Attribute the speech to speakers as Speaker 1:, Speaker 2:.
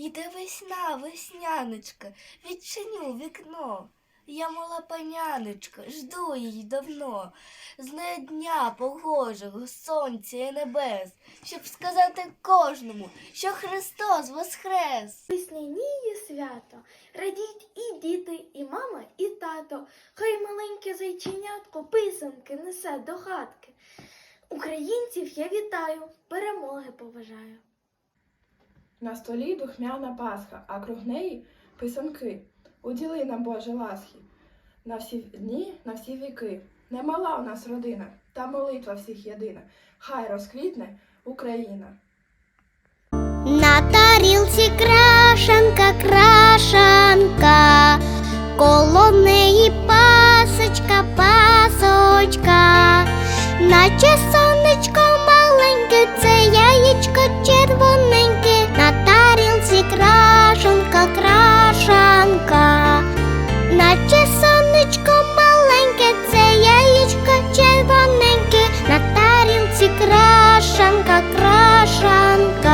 Speaker 1: Прийде весна, весняночка, відчиню вікно. Я мала паняночка, жду її давно, з нею дня погожого, сонця і небес, щоб сказати кожному, що Христос воскрес.
Speaker 2: Весняніє свято, радіть і діти, і мама, і тато. Хай маленьке зайченятко писанки несе до хатки. Українців я вітаю, перемоги поважаю.
Speaker 3: На столі духмяна Пасха, а круг неї писанки. Уділи нам Боже ласхи. На всі дні, на всі віки. Немала у нас родина, та молитва всіх єдина. Хай розквітне Україна.
Speaker 4: На тарілці крашанка, крашанка, коло неї крашанка, крашанка.